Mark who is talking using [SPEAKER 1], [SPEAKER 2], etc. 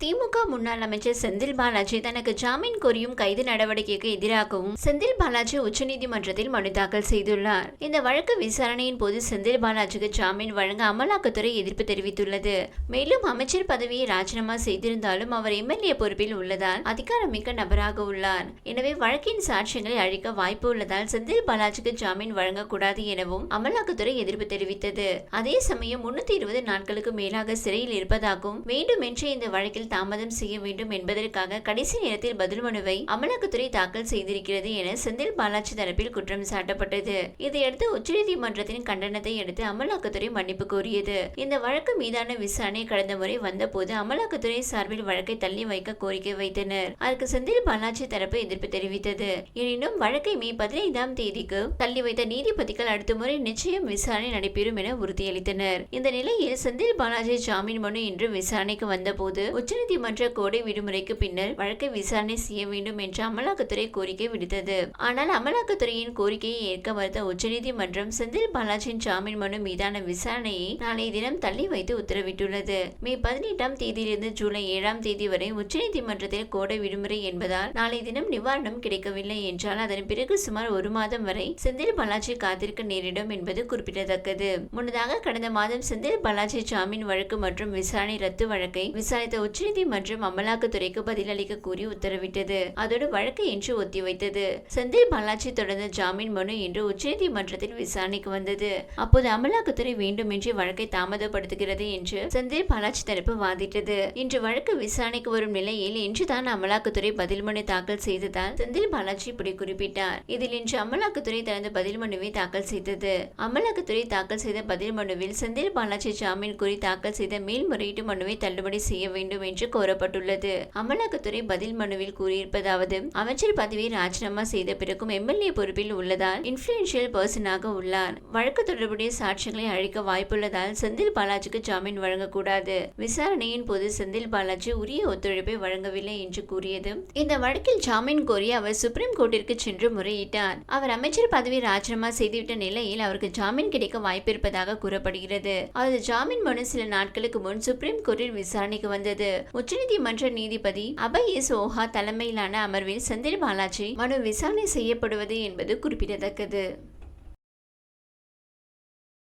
[SPEAKER 1] திமுக முன்னாள் அமைச்சர் செந்தில் பாலாஜி தனக்கு ஜாமீன் கோரியும் கைது நடவடிக்கைக்கு எதிராகவும் செந்தில் பாலாஜி உச்சநீதிமன்றத்தில் மனு தாக்கல் செய்துள்ளார். இந்த வழக்கு விசாரணையின் போது செந்தில் பாலாஜிக்கு ஜாமீன் வழங்க அமலாக்கத்துறை எதிர்ப்பு தெரிவித்துள்ளது. மேலும் அமைச்சர் பதவியை ராஜினாமா செய்திருந்தாலும் அவர் எம்எல்ஏ பொறுப்பில் உள்ளதால் அதிகாரமிக்க நபராக உள்ளார். எனவே வழக்கின் சாட்சியங்களை அழிக்க வாய்ப்பு உள்ளதால் செந்தில் பாலாஜிக்கு ஜாமீன் வழங்கக்கூடாது எனவும் அமலாக்கத்துறை எதிர்ப்பு தெரிவித்தது. அதே சமயம் முன்னூத்தி இருபது நாட்களுக்கு மேலாக சிறையில் இருப்பதாகவும் வேண்டுமென்றே இந்த வழக்கில் தாமதம் செய்ய வேண்டும் என்பதற்காக கடைசி நேரத்தில் பதில் மனுவை அமலாக்கத்துறை தாக்கல் செய்திருக்கிறது என செந்தில் பாலாஜி தரப்பில் குற்றம் சாட்டப்பட்டது. இதையடுத்து உச்சநீதிமன்றத்தின் கண்டனத்தை அடுத்து அமலாக்கத்துறை மன்னிப்பு கோரியது. இந்த வழக்கு மீதான விசாரணை கடந்த முறை வந்தபோது அமலாக்கத்துறை சார்பில் வழக்கை தள்ளி வைக்க கோரிக்கை வைத்தனர். அதற்கு செந்தில் பாலாஜி தரப்பு எதிர்ப்பு தெரிவித்தது. எனினும் வழக்கை மே பதினைந்தாம் தேதிக்கு தள்ளி வைத்த நீதிபதிகள் அடுத்த முறை நிச்சயம் விசாரணை நடைபெறும் என உறுதியளித்தனர். இந்த நிலையில் செந்தில் பாலாஜி ஜாமீன் மனு இன்று விசாரணைக்கு வந்தபோது உச்சநீதிமன்ற கோடை விடுமுறைக்கு பின்னர் வழக்கை விசாரணை செய்ய வேண்டும் என்று அமலாக்கத்துறை கோரிக்கை விடுத்தது. ஆனால் அமலாக்கத்துறையின் கோரிக்கையை ஏற்க மறுத்த உச்சநீதிமன்றம் செந்தில் பாலாஜியின் ஜாமீன் மனு மீதான விசாரணையை நாளைய தினம் தள்ளி வைத்து உத்தரவிட்டுள்ளது. மே பதினெட்டாம் தேதியிலிருந்து ஜூலை ஏழாம் தேதி வரை உச்சநீதிமன்றத்தில் கோடை விடுமுறை என்பதால் நாளை தினம் நிவாரணம் கிடைக்கவில்லை என்றால் அதன் பிறகு சுமார் ஒரு மாதம் வரை செந்தில் பாலாஜி காத்திருக்க நேரிடும் என்பது குறிப்பிடத்தக்கது. முன்னதாக கடந்த மாதம் செந்தில் பாலாஜி ஜாமீன் வழக்கு மற்றும் விசாரணை ரத்து வழக்கை விசாரித்த உச்ச உச்சநீதிமன்றம் அமலாக்கத்துறைக்கு பதிலளிக்க கூறி உத்தரவிட்டது. அதோடு வழக்கு இன்று ஒத்திவைத்தது. செந்தில் பாலாஜி தொடர்ந்த ஜாமீன் மனு இன்று உச்சநீதிமன்றத்தில் விசாரணைக்கு வந்தது. அப்போது அமலாக்கத்துறை வேண்டுமென்றே வழக்கை தாமதப்படுத்துகிறது என்று செந்தில் பாலாஜி தரப்பு வாதிட்டது. இன்று வழக்கு விசாரணைக்கு வரும் நிலையில் இன்றுதான் அமலாக்கத்துறை பதில் மனு தாக்கல் செய்ததால் செந்தில் பாலாஜி இப்படி குறிப்பிட்டார். இதில் இன்று அமலாக்கத்துறை தனது பதில் மனுவை தாக்கல் செய்தது. அமலாக்கத்துறை தாக்கல் செய்த பதில் மனுவில் செந்தில் பாலாஜி ஜாமீன் கூறி தாக்கல் செய்த மேல்முறையீட்டு மனுவை தள்ளுபடி செய்ய வேண்டும் என்று என்று கோரப்பட்டுள்ளது அமலாக்கத்துறை பதில் மனுவில் கூறியிருப்பதாவது அமைச்சர் பதவியை ராஜினாமா செய்த பிறகும் எம்எல்ஏ பொறுப்பில் உள்ளதால் இன்ஃபுளுன்ஷியல் பர்சனாக உள்ளார். வழக்கு தொடர்புடைய சாட்சியங்களை அழிக்க வாய்ப்புள்ளதால் செந்தில் பாலாஜிக்கு ஜாமீன் வழங்கக்கூடாது. விசாரணையின் போது செந்தில் பாலாஜி உரிய ஒத்துழைப்பை வழங்கவில்லை என்று கூறியது. இந்த வழக்கில் ஜாமீன் கோரி அவர் சுப்ரீம் கோர்ட்டிற்கு சென்று முறையிட்டார். அவர் அமைச்சர் பதவி ராஜினாமா செய்துவிட்ட நிலையில் அவருக்கு ஜாமீன் கிடைக்க வாய்ப்பிருப்பதாக கூறப்படுகிறது. அவரது ஜாமீன் மனு சில நாட்களுக்கு முன் சுப்ரீம் கோர்ட்டில் விசாரணைக்கு வந்தது. உச்சநீதிமன்ற நீதிபதி அபய் எஸ் ஓஹா தலைமையிலான அமர்வில் செந்தில் பாலாஜி மனு விசாரணை செய்யப்படுவது என்பது குறிப்பிடத்தக்கது.